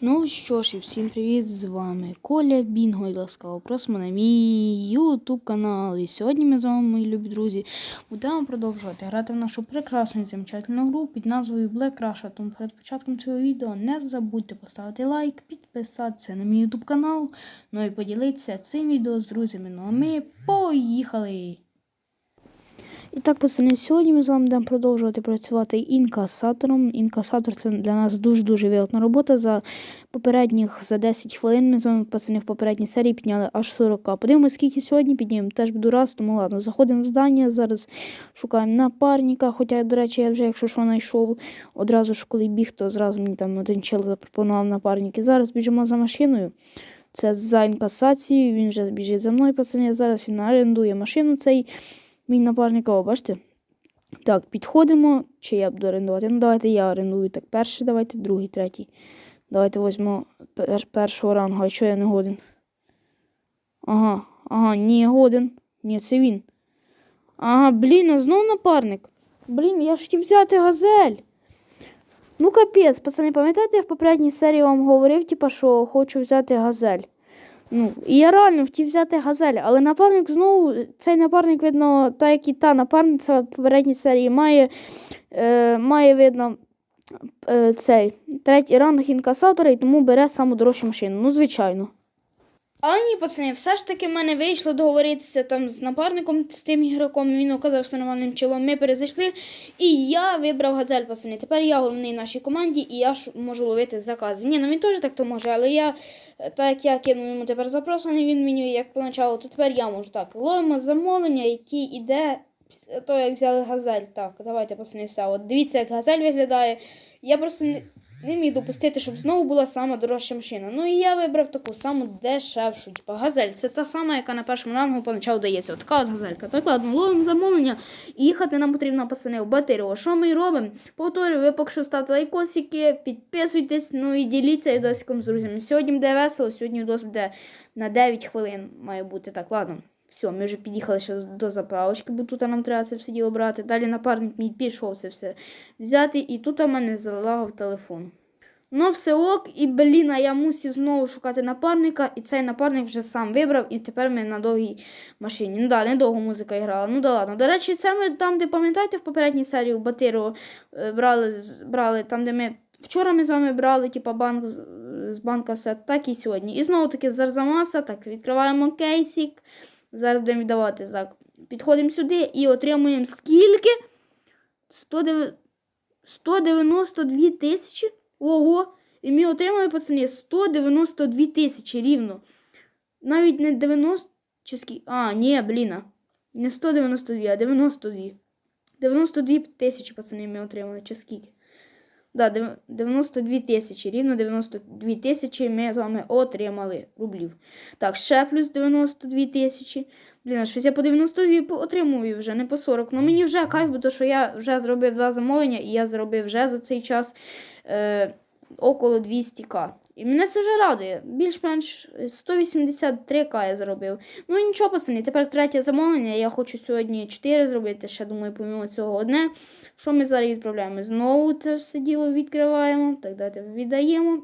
Ну що ж, і всім привіт! З вами Коля Бінго і ласкаво просимо на мій YouTube канал. І сьогодні ми з вами, мої любі друзі, будемо продовжувати грати в нашу прекрасну і замечательну гру під назвою Black Russia. Тому перед початком цього відео не забудьте поставити лайк, підписатися на мій YouTube канал, ну і поділитися цим відео з друзями. Ну а ми поїхали! І так, пацани, сьогодні ми з вами будемо продовжувати працювати інкасатором. Інкасатор це для нас дуже-дуже вигідна робота. За попередніх за 10 хвилин ми з вами, пацани, в попередній серії підняли аж 40. Подивимось, скільки сьогодні піднімемо. Теж буду раз, тому ладно. Заходимо в здання, зараз шукаємо напарника. Хоча, до речі, я вже, якщо що, знайшов одразу ж коли біг, то зразу мені там один чел запропонував напарники. Зараз біжимо за машиною. Це за інкасацією, він вже біжить за мною, пацани. Зараз він орендує машину цей. Мій напарник, о, бачите? Так, підходимо. Чи я буду орендувати? Ну, давайте я орендую. Так, перший, давайте, другий, третій. Давайте візьмемо пер першого рангу. А що я не годен? Ага, ага, ні, годен. Ні, це він. Ага, блін, а знов напарник. Блін, я ж хотів взяти газель. Ну, капець, пацани, пам'ятаєте, я в попередній серії вам говорив, типа, що хочу взяти газель. Ну, і я реально хотів взяти газель, але напарник знову, цей напарник, видно, так як і та напарниця в попередній серії має, е, має видно, е, цей третій ранг інкасатора і тому бере саму дорожчу машину. Ну, звичайно. Але ні, пацани, все ж таки в мене вийшло договоритися там з напарником, з тим ігроком, він оказався нормальним чолом. Ми перезайшли, і я вибрав газель, пацани. Тепер я головний в нашій команді, і я ж можу ловити закази. Ні, ну він теж так то може, але я, так як я кинув йому тепер запросаний, він мені як поначалу, то тепер я можу так. Ловимо замовлення, які йде. То як взяли газель. Так, давайте пацани. От дивіться, як газель виглядає. Я просто не, міг допустити, щоб знову була сама дорожча машина. Ну і я вибрав таку саму дешевшу. Типа газель. Це та сама, яка на першому рангу поначалу дається. От така от газелька. Так, ладно, ловимо замовлення. І їхати нам потрібно, пацани, в Батиріо. Що ми робимо? Повторюю, ви поки що ставте лайкосики, підписуйтесь, ну і діліться відосиком з друзями. Сьогодні буде весело, сьогодні відос буде на 9 хвилин має бути. Так, ладно. Все, ми вже під'їхали ще до заправочки, бо тут нам треба це все діло брати. Далі напарник мій пішов це все взяти, і тут у мене залагав телефон. Ну, все ок, і блін, а я мусив знову шукати напарника, і цей напарник вже сам вибрав, і тепер ми на довгій машині. Ну да, недовго музика грала. Ну да ладно. До речі, це ми там, де пам'ятаєте, в попередній серії у Батиру брали, брали, там, де ми. Вчора ми з вами брали, типа, банк з банка все, так і сьогодні. І знову таки з Арзамаса, так, відкриваємо кейсик. Зараз будемо віддавати. Так. Підходимо сюди і отримуємо скільки? 192 тисячі. Ого! І ми отримали, пацани, 192 тисячі рівно. Навіть не 90 чи. А, ні, блін. Не 192, а 92. 92 тисячі, пацани, ми отримали, чи скільки. Да, 92 тисячі, рівно 92 тисячі ми з вами отримали рублів. Так, ще плюс 92 тисячі. Блін, щось я по 92 отримую вже, не по 40. Ну мені вже кайф, бо то, що я вже зробив два замовлення, і я зробив вже за цей час е, около 200к. І мене це вже радує. Більш-менш 183к я зробив. Ну нічого, пацани, тепер третє замовлення. Я хочу сьогодні 4 зробити, ще думаю, помимо цього одне. Що ми зараз відправляємо? Знову це все діло відкриваємо. Так, дайте віддаємо.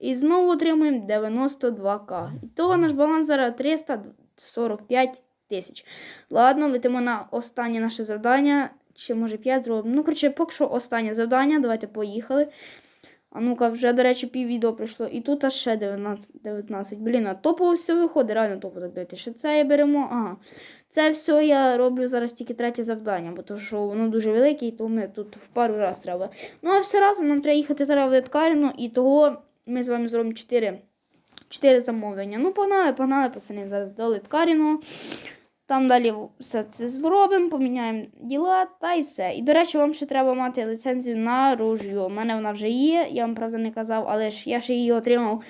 І знову отримуємо 92к. І того наш баланс зараз 345 тисяч. Ладно, летимо на останнє наше завдання. Чи може 5 зробимо? Ну, коротше, поки що останнє завдання. Давайте поїхали. А ну-ка, вже, до речі, пів відео пройшло. І тут аж ще 19. 19. Блін, а топово все виходить, реально топово дайте. Ще це беремо. Ага. Це все я роблю зараз тільки третє завдання, бо то, що воно дуже велике, і то ми тут в пару раз треба. Ну, а все разом нам треба їхати зараз в Леткаріну, і того ми з вами зробимо 4, 4 замовлення. Ну, погнали, погнали, пацани, зараз до Леткаріну. Там далі все це зробимо, поміняємо діла та і все. І, до речі, вам ще треба мати ліцензію на ружьо. У мене вона вже є, я вам правда не казав, але ж я ще її отримав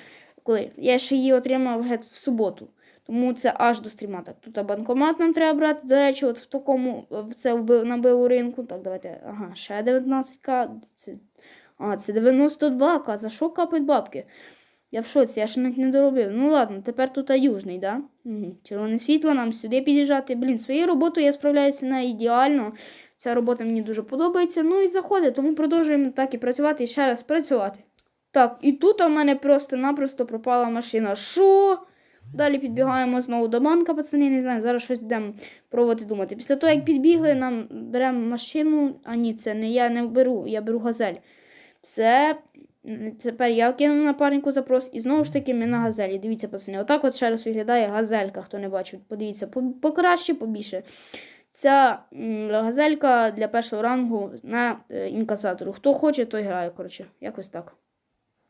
коли? Я ще її отримав геть в суботу. Тому це аж до стріма. Так, тут банкомат нам треба брати. До речі, от в такому це набив у ринку. Так, давайте. Ага, ще 19к. Це, а, це 92к. За що капають бабки? Я в шоці, я ще навіть не доробив. Ну ладно, тепер тут южний, да? Угу. Червоне світло, нам сюди під'їжджати. Блін, своєю роботою я справляюся на ідеально. Ця робота мені дуже подобається. Ну і заходить, тому продовжуємо так і працювати і ще раз працювати. Так, і тут у мене просто-напросто пропала машина. Що? Далі підбігаємо знову до банка, пацани, не знаю, зараз щось будемо пробувати думати. Після того, як підбігли, нам беремо машину. А ні, це не я не беру, я беру газель. Все. Тепер я кину напарнику запрос і знову ж таки ми на газелі. Дивіться, пацани, отак от ще раз виглядає газелька, хто не бачив. Подивіться, покраще, побільше. Ця газелька для першого рангу на е, інкасатору. Хто хоче, той грає, коротше, якось так.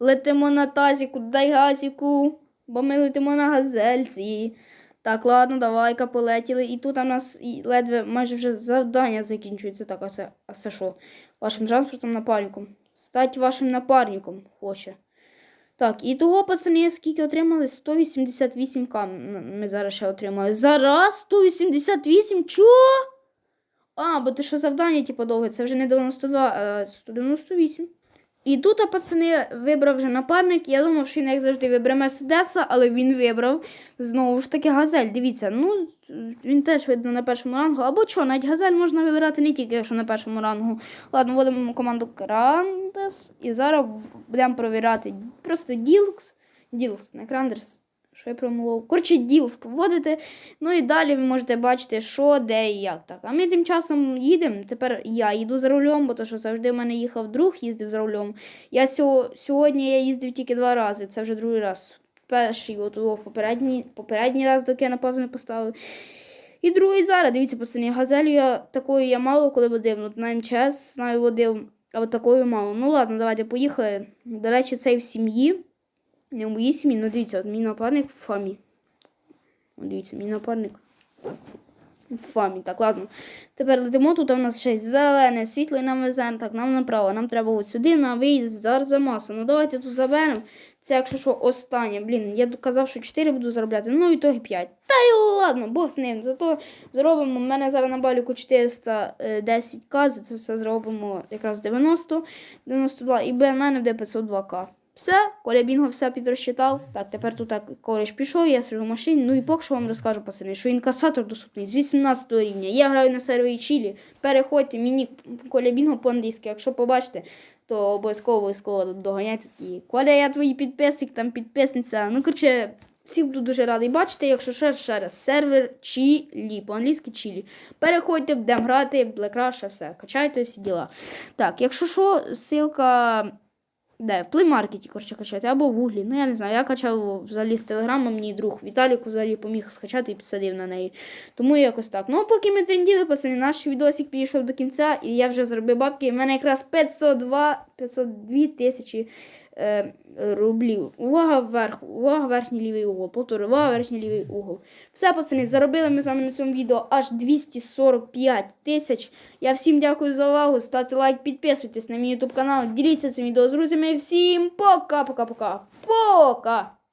Летимо на тазіку, дай газіку, бо ми летимо на газельці. Так, ладно, давай-ка полетіли. І тут у нас ледве майже вже завдання закінчується. Так, а це, а це що? Вашим транспортом напарником. Стать вашим напарником хоче. Так, і того, пацани, скільки отримали? 188к ми зараз ще отримали. Зараз 188? Чо? А, бо ти що завдання, типу, довге, це вже не 92, а 198. І тут, пацани, вибрав вже напарник. Я думав, що він, як завжди, вибере Мерседеса, але він вибрав знову ж таки газель. Дивіться, ну він теж видно на першому рангу. Або що, навіть газель можна вибирати не тільки якщо на першому рангу. Ладно, вводимо команду Крандес. І зараз будемо провіряти просто Ділкс. Ділкс, не Крандерс. Що я промовив? Коротше, Ділск вводите. Ну і далі ви можете бачити, що, де і як. Так. А ми тим часом їдемо. Тепер я їду за рулем, бо то, що завжди в мене їхав друг, їздив за рулем. Я сьо- сьогодні я їздив тільки два рази. Це вже другий раз. Перший от о, попередній, попередній раз, доки я на не поставив. І другий зараз. Дивіться, пацани, газелю я такою я мало коли водив. Ну, на МЧС знаю водив, а от такою мало. Ну ладно, давайте поїхали. До речі, цей в сім'ї. Не в моїй ну дивіться, от мій напарник в фамі. От дивіться, мій напарник. В фамі. Так, ладно. Тепер летимо, тут у нас ще зелене світло і нам везе. Так, нам направо. Нам треба от сюди на виїзд з Арзамаса. Ну давайте тут заберемо. Це якщо що останнє. Блін, я казав, що 4 буду заробляти, ну і ітоги 5. Та й ладно, Бог з ним. Зато зробимо. У мене зараз на баліку 410к, за це все зробимо якраз 90, 92, і в мене буде 502к. Все, Коля Бінго все підрозчитав. Так, тепер тут так кореш пішов, я сижу в машині. Ну і поки що вам розкажу, пацани, що інкасатор доступний з 18 рівня. Я граю на сервері Чилі. Переходьте, мені Коля Бінго по-англійськи. Якщо побачите, то обов'язково обов'язково доганяйте такі. Коля, я твій підписник, там підписниця. Ну, коротше, всіх буду дуже радий бачити. Якщо ще, ще раз, сервер Чилі, по-англійськи Чилі. Переходьте, будемо грати, Black Rush, все. Качайте всі діла. Так, якщо що, ссылка. Де? В плеймаркеті, коротше, качати, або в гуглі. Ну, я не знаю. Я качав взагалі з телеграма, мені друг Віталік взагалі поміг скачати і підсадив на неї. Тому якось так. Ну, поки ми тренділи, пацани, наш відосик підійшов до кінця, і я вже зробив бабки. У мене якраз 502, 502 тисячі рублів. Увага вверх, увага верхній лівий угол. Повторю, увага верхній лівий угол. Все, пацани, заробили ми з вами на цьому відео аж 245 тисяч. Я всім дякую за увагу. Ставте лайк, підписуйтесь на мій YouTube канал, діліться цим відео з друзями. Всім пока-пока-пока. Пока!